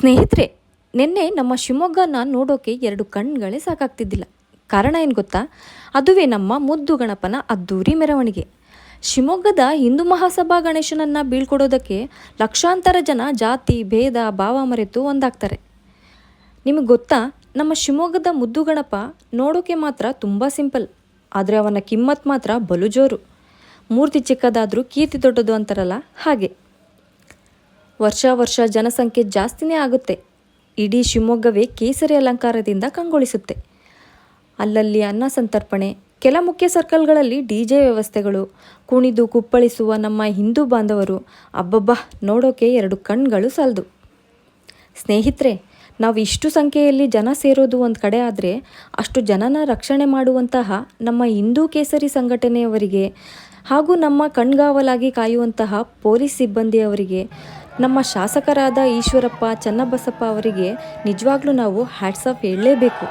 ಸ್ನೇಹಿತರೆ, ನಿನ್ನೆ ನಮ್ಮ ಶಿವಮೊಗ್ಗನ ನೋಡೋಕೆ ಎರಡು ಕಣ್ಗಳೇ ಸಾಕಾಗ್ತಿದ್ದಿಲ್ಲ. ಕಾರಣ ಏನು ಗೊತ್ತಾ? ಅದುವೇ ನಮ್ಮ ಮುದ್ದು ಗಣಪನ ಅದ್ದೂರಿ ಮೆರವಣಿಗೆ. ಶಿವಮೊಗ್ಗದ ಹಿಂದೂ ಮಹಾಸಭಾ ಗಣೇಶನನ್ನು ಬೀಳ್ಕೊಡೋದಕ್ಕೆ ಲಕ್ಷಾಂತರ ಜನ ಜಾತಿ, ಭೇದ, ಭಾವ ಮರೆತು ಒಂದಾಗ್ತಾರೆ. ನಿಮಗೆ ಗೊತ್ತಾ? ನಮ್ಮ ಶಿವಮೊಗ್ಗದ ಮುದ್ದು ಗಣಪ ನೋಡೋಕೆ ಮಾತ್ರ ತುಂಬ ಸಿಂಪಲ್. ಆದರೆ ಅವನ ಕಿಮ್ಮತ್ ಮಾತ್ರ ಬಲು ಜೋರು. ಮೂರ್ತಿ ಚಿಕ್ಕದಾದರೂ ಕೀರ್ತಿ ದೊಡ್ಡದು ಅಂತಾರಲ್ಲ ಹಾಗೆ. ವರ್ಷ ವರ್ಷ ಜನಸಂಖ್ಯೆ ಜಾಸ್ತಿನೇ ಆಗುತ್ತೆ. ಇಡೀ ಶಿವಮೊಗ್ಗವೇ ಕೇಸರಿ ಅಲಂಕಾರದಿಂದ ಕಂಗೊಳಿಸುತ್ತೆ. ಅಲ್ಲಲ್ಲಿ ಅನ್ನ ಸಂತರ್ಪಣೆ, ಕೆಲ ಮುಖ್ಯ ಸರ್ಕಲ್ಗಳಲ್ಲಿ ಡಿ ಜೆ ವ್ಯವಸ್ಥೆಗಳು, ಕುಣಿದು ಕುಪ್ಪಳಿಸುವ ನಮ್ಮ ಹಿಂದೂ ಬಾಂಧವರು, ಅಬ್ಬಬ್ಬಾ, ನೋಡೋಕೆ ಎರಡು ಕಣ್ಗಳು ಸಾಲದು. ಸ್ನೇಹಿತರೆ, ನಾವು ಇಷ್ಟು ಸಂಖ್ಯೆಯಲ್ಲಿ ಜನ ಸೇರೋದು ಒಂದು ಕಡೆ ಆದರೆ, ಅಷ್ಟು ಜನನ ರಕ್ಷಣೆ ಮಾಡುವಂತಹ ನಮ್ಮ ಹಿಂದೂ ಕೇಸರಿ ಸಂಘಟನೆಯವರಿಗೆ ಹಾಗೂ ನಮ್ಮ ಕಣ್ಗಾವಲಾಗಿ ಕಾಯುವಂತಹ ಪೊಲೀಸ್ ಸಿಬ್ಬಂದಿಯವರಿಗೆ ನಮ್ಮ ಶಾಸಕರಾದ ಈಶ್ವರಪ್ಪ ಚನ್ನಬಸಪ್ಪ ಅವರಿಗೆ ನಿಜವಾಗ್ಲೂ ನಾವು ಹ್ಯಾಟ್ಸ್ ಆಫ್ ಹೇಳಲೇಬೇಕು.